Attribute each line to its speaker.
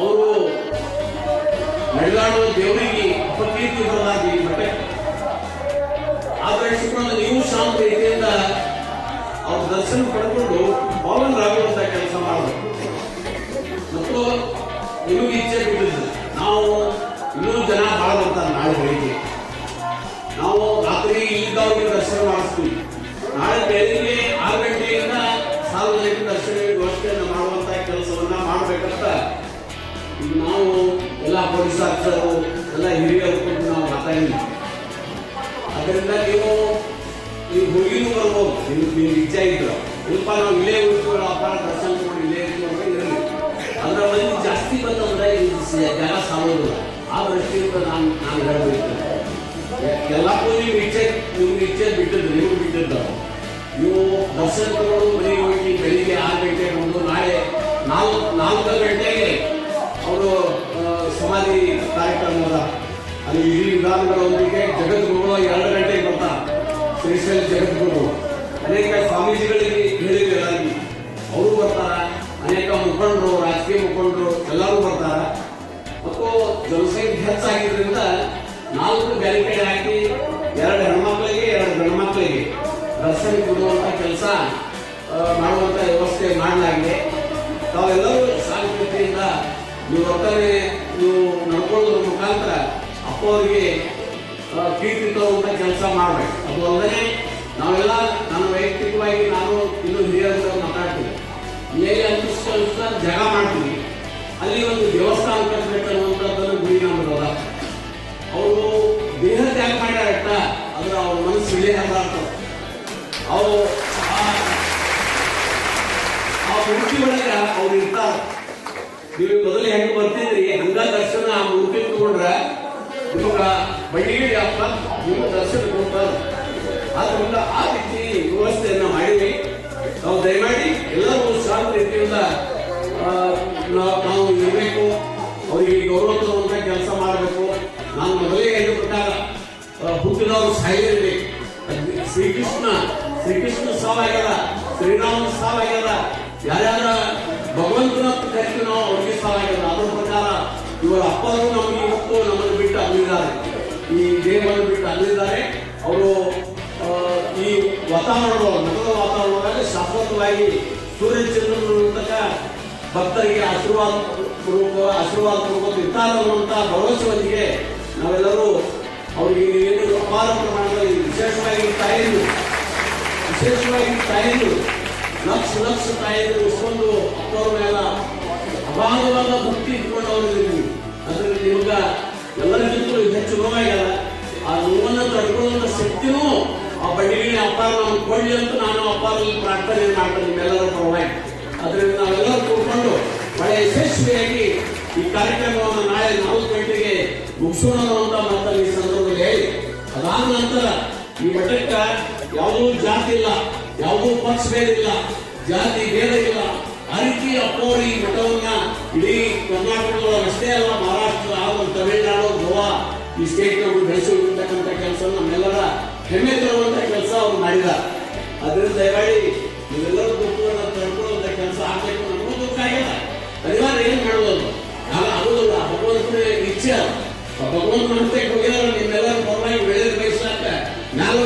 Speaker 1: ಅವರು ನಡೆದಾಡುವ ದೇವರಿಗೆ ಅಪಕೀರ್ತಿ ಬರಲಾಗಿ ಮತ್ತೆ ಆಧರಿಸಿಕೊಂಡು ನೀವು ಶಾಂತ ರೀತಿಯಿಂದ ಅವ್ರ ದರ್ಶನ ಪಡ್ಕೊಂಡು ಪಾವನರಾಗುವಂತ ಕೆಲಸ ಮಾಡಬೇಕು. ಮತ್ತು ನಿಮಗೆ ಇಚ್ಛೆ ಬಿಟ್ಟಿದ್ದು ನಾವು ಇನ್ನೂ ಜನ ಬರ್ತಾರೆ ನಾಳೆ ಬೆಳಿಗ್ಗೆ. ನಾವು ರಾತ್ರಿ ಇಲ್ಲಿದ್ದವ್ರಿಗೆ ದರ್ಶನ ಮಾಡಿಸ್ತೀವಿ. ನಾಳೆ ಬೆಳಿಗ್ಗೆ ನಾವು ಎಲ್ಲ ಪೊಲೀಸ್ ಆಫೀಸರು ಎಲ್ಲ ಹಿರಿಯರು ಕೊಟ್ಟು ನಾವು ಮಾತಾಡಿದ್ವಿ ಅದರಿಂದ ನೀವು ನೀವು ಹುಡುಗಿನೂ ಬರ್ಬೋದು. ನಿಮ್ಗೆ ನಿಮ್ಗೆ ಇಚ್ಛೆ ಇದ್ರು. ಸ್ವಲ್ಪ ನಾವು ಇಲ್ಲೇ ಉಳ್ಕೊಳ್ಳೋ ಅಪ್ಪ ದರ್ಶನ ಮಾಡಿ ಇಲ್ಲೇ ಇರ್ತೀವಿ ಇರಲಿ ಅದರ ಮಂದಿ ಜಾಸ್ತಿ ಬಂದಂದ್ರೆ ಜನ ಸಾಲೋದಿಲ್ಲ ಆ ದೃಷ್ಟಿಯಿಂದ ನಾನು ನಾನು ಹೇಳಬೇಕು. ಎಲ್ಲಕ್ಕೂ ನೀವು ಇಚ್ಛೆ ನಿಮ್ಗೆ ಇಚ್ಛೆ ಬಿಟ್ಟಿದ್ದು, ನೀವು ಬಿಟ್ಟಿದ್ದು. ನೀವು ದರ್ಶನ ತಗೊಂಡು ಮನೆಗೆ ಹೋಗಿ ಬೆಳಿಗ್ಗೆ ಆರು ಗಂಟೆ ಒಂದು ನಾಳೆ ನಾಲ್ಕು ನಾಲ್ಕು ಗಂಟೆಗೆ ಅವರು ಸಮಾಧಿ ಕಾರ್ಯಕ್ರಮದ, ಅಲ್ಲಿ ಇಡೀ ವಿಧಾನಗಳೊಂದಿಗೆ ಜಗದ್ಗುರು ಎರಡು ಗಂಟೆಗೆ ಬರ್ತಾ, ಶ್ರೀಶೈಲ ಜಗದ್ಗುರು. ಅನೇಕ ಸ್ವಾಮೀಜಿಗಳಿಗೆ ಹೇಳಿದ್ರು ಅವರು ಬರ್ತಾರೆ, ಅನೇಕ ಮುಖಂಡರು, ರಾಜಕೀಯ ಮುಖಂಡರು ಎಲ್ಲರೂ ಬರ್ತಾರೆ. ಮತ್ತು ಜನಸಂಖ್ಯೆ ಹೆಚ್ಚಾಗಿದ್ದರಿಂದ ನಾಲ್ಕು ಬ್ಯಾರಿಕೇಡ್ ಹಾಕಿ ಎರಡು ಹೆಣ್ಮಕ್ಳಿಗೆ, ಎರಡು ಗಂಡು ಮಕ್ಕಳಿಗೆ ಕೊಡುವಂಥ ಕೆಲಸ ಮಾಡುವಂಥ ವ್ಯವಸ್ಥೆ ಮಾಡಲಾಗಿದೆ. ತಾವೆಲ್ಲರೂ ಶಾಂತಿಯಿಂದ ನೀವು ಒಟ್ಟಾರೆ ನೀವು ನಡ್ಕೊಳ್ಳೋದ್ರ ಮುಖಾಂತರ ಅಪ್ಪ ಅವರಿಗೆ ಕೀರ್ತಿ ತರುವಂಥ ಕೆಲಸ ಮಾಡಬೇಕು ಅದು ಅಲ್ಲದೆ ನಾವೆಲ್ಲ, ನಾನು ವೈಯಕ್ತಿಕವಾಗಿ ನಾನು ಇನ್ನು ಹಿರಿಯರ ಮಾತಾಡ್ತೀನಿ. ಮೇಲೆ ಅನಿಸ್ಕೊಂತ ಜಗ ಮಾಡ್ತೀನಿ ಅಲ್ಲಿ ಒಂದು ದೇವಸ್ಥಾನ ಕಟ್ಟಬೇಕನ್ನುವಂಥದ್ದನ್ನು ಗುರಿ ನಮ್ಮದಲ್ಲ ಅವರು ದೇಹ ತ್ಯಾಗ ಮಾಡ್ಯಾರಟ ಅಂದ್ರೆ ಅವ್ರ ಮನಸ್ಸು ಇಳಿ ಹರಿದಾಡ್ತಾವ ಅವರು ಆ- ಆ ಒಳಗೆ ಅವ್ರು ಇರ್ತಾರ. ನೀವು ಮೊದಲು ಹೆಂಗ್ ಬರ್ತಿದ್ರಿ? ಹಂಗ ದರ್ಶನ ಆ ಮೂರ್ತಿ ತಗೊಂಡ್ರ ನಿಮಗ ಬಳ್ಳಿಗೆ ಅಪ್ಪ ನಿಮ್ಮ ದರ್ಶನ ಕೊಡ್ತಾರ. ಆದ್ರಿಂದ ಆ ರೀತಿ ವ್ಯವಸ್ಥೆಯನ್ನ ಮಾಡಿವಿ ನಾವು ದಯಮಾಡಿ ಎಲ್ಲರೂ ಶಾಂತ ರೀತಿಯಿಂದ ನಾವು ಇರಬೇಕು. ಅವರಿಗೆ ಗೌರವ ತರುವಂತ ಕೆಲಸ ಮಾಡಬೇಕು. ನಾನು ಮೊದಲೇ ಹೇಳಿದ ಪ್ರಕಾರ ಹುಟ್ಟಿದವರು ಸಾಯಿರಲಿ ಶ್ರೀಕೃಷ್ಣ ಶ್ರೀಕೃಷ್ಣ ಸಾವಾಗ್ಯದ ಶ್ರೀರಾಮನ ಸಾವಾಗ್ಯದ ಯಾರ್ಯಾರ ಭಗವಂತನ ಈ ದೇಹವನ್ನು ಬಿಟ್ಟು ಅಲ್ಲಿದ್ದಾರೆ. ಅವರು ಈ ವಾತಾವರಣ ನಗರದ ವಾತಾವರಣದಲ್ಲಿ ಶಾಶ್ವತವಾಗಿ ಸೂರ್ಯ ಚಂದ್ರನ ಭಕ್ತರಿಗೆ ಆಶೀರ್ವಾದ ಪೂರ್ವಕ ಆಶೀರ್ವಾದ ಪೂರ್ವಕ ಇರ್ತಾರೆ ಅನ್ನುವಂತ ಭರವಸೆಯೊಂದಿಗೆ ನಾವೆಲ್ಲರೂ ಅವರಿಗೆ ಏನು ಅಪಾರ ಪ್ರಮಾಣದಲ್ಲಿ ವಿಶೇಷವಾಗಿ ತಾಯಿಂದು ವಿಶೇಷವಾಗಿ ತಾಯಿಂದು ಲಕ್ಷ ಲಕ್ಷ ತಾಯಿಂದು ಇಷ್ಟೊಂದು ಅಪ್ಪವ್ರ ಮೇಲೆ ಅಭಾಗವಾದ ಭಕ್ತಿ ಇಟ್ಕೊಂಡು ಇದ್ದೀವಿ ಅದರಲ್ಲಿ ನಿಮ್ಗೆ ಎಲ್ಲರಿಗಿಂತಲೂ ಹೆಚ್ಚು ನೋವಾಗ್ಯದ ಆ ನೋವನ್ನು ತಡ್ಕೊಳ್ಳುವಂತ ಶಕ್ತಿನೂ ಆ ಬಂಡಿಗಿನ ಅಪ್ಪಾರ ನಮ್ಗೆ ಕೊಡ್ಲಿ ಅಂತ ನಾನು ಅಪ್ಪಾರಲ್ಲಿ ಪ್ರಾರ್ಥನೆ ಮಾಡ್ತೇನೆ, ನಿಮ್ಮೆಲ್ಲರ ಪರವಾಗಿ ಅದರಿಂದ ನಾವೆಲ್ಲರೂ ಕೂತ್ಕೊಂಡು ಬಹಳ ಯಶಸ್ವಿಯಾಗಿ ಈ ಕಾರ್ಯಕ್ರಮವನ್ನು ನಾಳೆ ನಾಲ್ಕು ಗಂಟೆಗೆ ಮುಗಿಸೋಣ ಅಂತ ಮಾತನ್ನು ಈ ಸಂದರ್ಭದಲ್ಲಿ ಹೇಳಿ. ಅದಾದ ನಂತರ ಈ ಮಠಕ್ಕ ಯಾವುದೂ ಜಾತಿ ಇಲ್ಲ, ಯಾವುದೂ ಪಕ್ಷ ಭೇದ ಇಲ್ಲ, ಜಾತಿ ಭೇದ ಇಲ್ಲ. ಆ ರೀತಿ ಈ ಮಠವನ್ನ ಇಡೀ ಕರ್ನಾಟಕದ ಅಷ್ಟೇ ಅಲ್ಲ ಕೆಲಸ, ನಮ್ಮೆಲ್ಲರ ಹೆಮ್ಮೆ ತರುವಂತ ಕೆಲಸ ಅವ್ರು ಮಾಡಿದ್ದಾರೆ ಅದರಿಂದ ದಯಮಾಡಿ ನೀವೆಲ್ಲರೂ ದುಃಖವನ್ನು ತಡ್ಕೊಳ್ಳುವಂತ ಕೆಲಸ ಆಗಬೇಕು ನಮಗೂ ದುಃಖ ಆಗಿಲ್ಲ ಅನಿವಾರ್ಯ ಏನು ಮಾಡೋದು ನಾನು ಆಗೋದಿಲ್ಲ. ಭಗವಂತನ ಇಚ್ಛೆ ಭಗವಂತನ ಹಂತಕ್ಕೆ ಹೋಗಿದಾರೆ ನಿಮ್ಮೆಲ್ಲರೂ ಪರವಾಗಿ ಬೆಳೆದ ಬಯಸಾಕ ಮ್ಯಾಲ